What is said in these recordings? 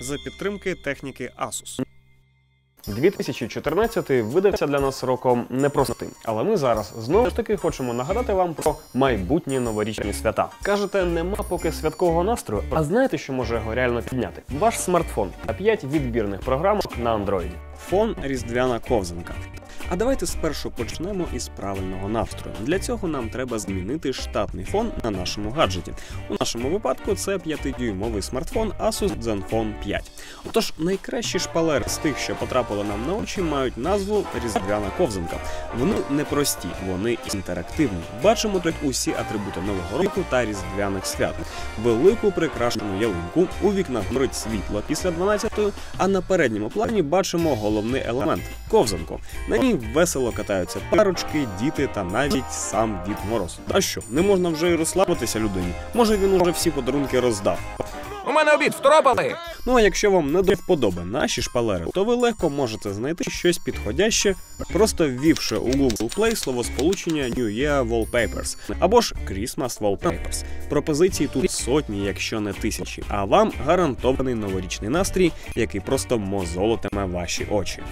за підтримки техніки Asus. 2014 видався для нас роком непростим, але ми зараз знову ж таки хочемо нагадати вам про майбутні новорічні свята. Кажете, нема поки святкового настрою. А знаєте, що може його реально підняти? Ваш смартфон та 5 відбірних програмок на андроїді. Фон різдвяна ковзанка. А давайте спершу почнемо із правильного настрою. Для цього нам треба змінити штатний фон на нашому гаджеті. У нашому випадку це 5-дюймовий смартфон Asus Zenfone 5. Отож, найкращі шпалери з тих, що потрапили нам на очі, мають назву Різдвяна ковзанка. Вони не прості, вони інтерактивні. Бачимо тут усі атрибути нового року та різдвяних свят. Велику прикрашену ялинку, у вікнах горить світло після 12-ї, а на передньому плані бачимо головний елемент ковзанку. На ній весело катаються парочки, діти та навіть сам Дід Мороз. А що, не можна вже й розслабитися людині? Може він уже всі подарунки роздав. У мене обід второпали! Ну а якщо вам не до вподоби наші шпалери, то ви легко можете знайти щось підходяще, просто ввівши у Google Play словосполучення New Year Wallpapers або ж Christmas Wallpapers. Пропозицій тут сотні, якщо не тисячі, а вам гарантований новорічний настрій, який просто мозолитиме ваші очі.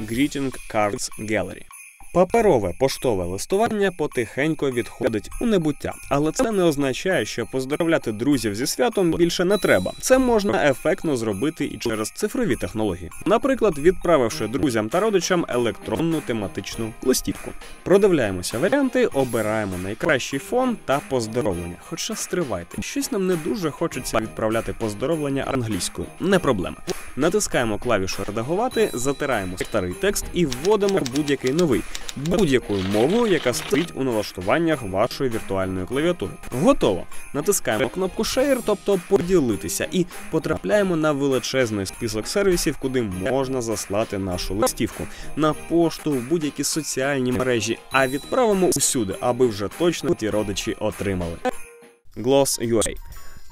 Greeting Cards Gallery Паперове поштове листування потихенько відходить у небуття, але це не означає, що поздоровляти друзів зі святом більше не треба. Це можна ефектно зробити і через цифрові технології, наприклад, відправивши друзям та родичам електронну тематичну листівку. Продивляємося варіанти, обираємо найкращий фон та поздоровлення. Хоча стривайте, щось нам не дуже хочеться відправляти поздоровлення англійською, не проблема. Натискаємо клавішу редагувати, затираємо старий текст і вводимо будь-який новий будь-якою мовою, яка стоїть у налаштуваннях вашої віртуальної клавіатури. Готово. Натискаємо кнопку Share, тобто поділитися, і потрапляємо на величезний список сервісів, куди можна заслати нашу листівку на пошту, в будь-які соціальні мережі, а відправимо усюди, аби вже точно ті родичі отримали. Gloss.ua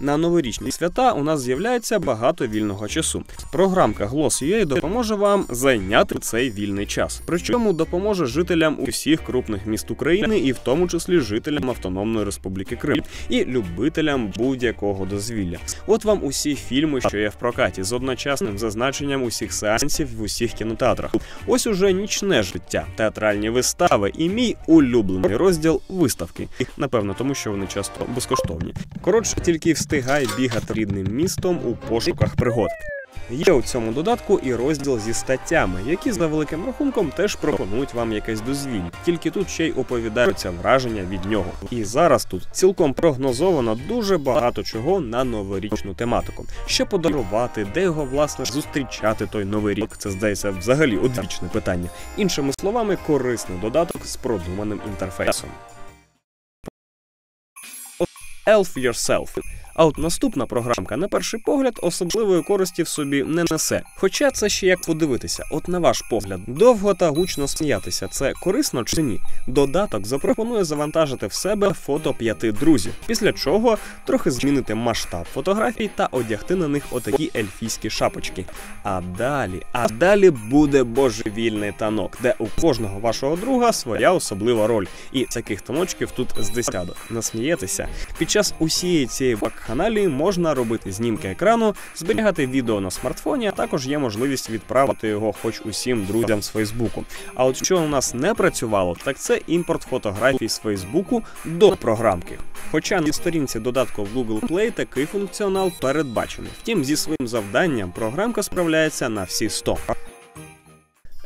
на новорічні свята у нас з'являється багато вільного часу. Програмка Gloss.ua допоможе вам зайняти цей вільний час. Причому допоможе жителям усіх крупних міст України, і в тому числі жителям Автономної Республіки Крим і любителям будь-якого дозвілля. От вам усі фільми, що є в прокаті, з одночасним зазначенням усіх сеансів в усіх кінотеатрах. Ось уже нічне життя, театральні вистави і мій улюблений розділ виставки. Напевно, тому що вони часто безкоштовні. Коротше, тільки встигай бігати рідним містом у пошуках пригод. Є у цьому додатку і розділ зі статтями, які за великим рахунком теж пропонують вам якесь дозвілля. Тільки тут ще й оповідаються враження від нього. І зараз тут цілком прогнозовано дуже багато чого на новорічну тематику. Що подарувати, де його власне зустрічати той новий рік. Це здається взагалі одвічне питання. Іншими словами, корисний додаток з продуманим інтерфейсом. Elf Yourself. А от наступна програмка, на перший погляд, особливої користі в собі не несе. Хоча це ще як подивитися, от на ваш погляд, довго та гучно сміятися, це корисно чи ні? Додаток запропонує завантажити в себе фото п'яти друзів, після чого трохи змінити масштаб фотографій та одягти на них отакі ельфійські шапочки. А далі, а далі буде божевільний танок, де у кожного вашого друга своя особлива роль. І таких таночків тут з десяток. Насмієтеся. Під час усієї цієї каналі можна робити знімки екрану, зберігати відео на смартфоні, а також є можливість відправити його хоч усім друзям з Фейсбуку. А от що у нас не працювало, так це імпорт фотографій з Фейсбуку до програмки. Хоча на сторінці додатку в Google Play такий функціонал передбачений. Втім, зі своїм завданням програмка справляється на всі 100.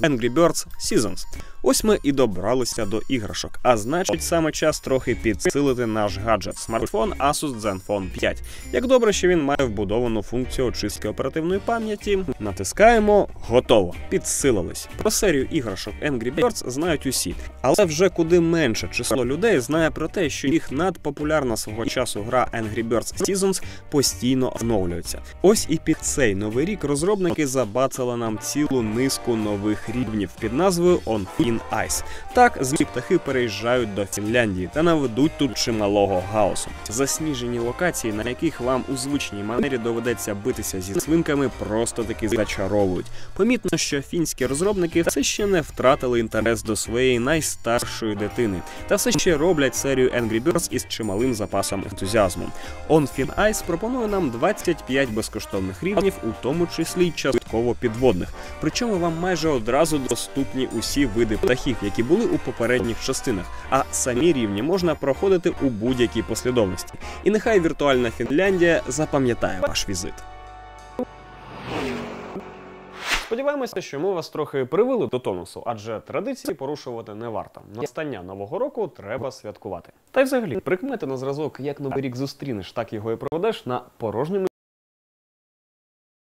Angry Birds Seasons. Ось ми і добралися до іграшок. А значить, саме час трохи підсилити наш гаджет смартфон Asus Zenfone 5. Як добре, що він має вбудовану функцію очистки оперативної пам'яті. Натискаємо, готово. Підсилились. Про серію іграшок Angry Birds знають усі, але вже куди менше число людей знає про те, що їх надпопулярна свого часу гра Angry Birds Seasons постійно оновлюється. Ось і під цей новий рік розробники забацали нам цілу низку нових рівнів під назвою On Фін Айс. Так, злі птахи переїжджають до Фінляндії та наведуть тут чималого хаосу. Засніжені локації, на яких вам у звичній манері доведеться битися зі свинками, просто таки зачаровують. Помітно, що фінські розробники все ще не втратили інтерес до своєї найстаршої дитини, та все ще роблять серію Angry Birds із чималим запасом ентузіазму. On Fin Ice пропонує нам 25 безкоштовних рівнів, у тому числі й частково підводних. Причому вам майже одразу доступні усі види птахів, які були у попередніх частинах. А самі рівні можна проходити у будь-якій послідовності. І нехай віртуальна Фінляндія запам'ятає ваш візит. Сподіваємося, що ми вас трохи привели до тонусу, адже традиції порушувати не варто. Настання нового року треба святкувати. Та й взагалі, прикмети на зразок, як новий рік зустрінеш, так його і проведеш на порожньому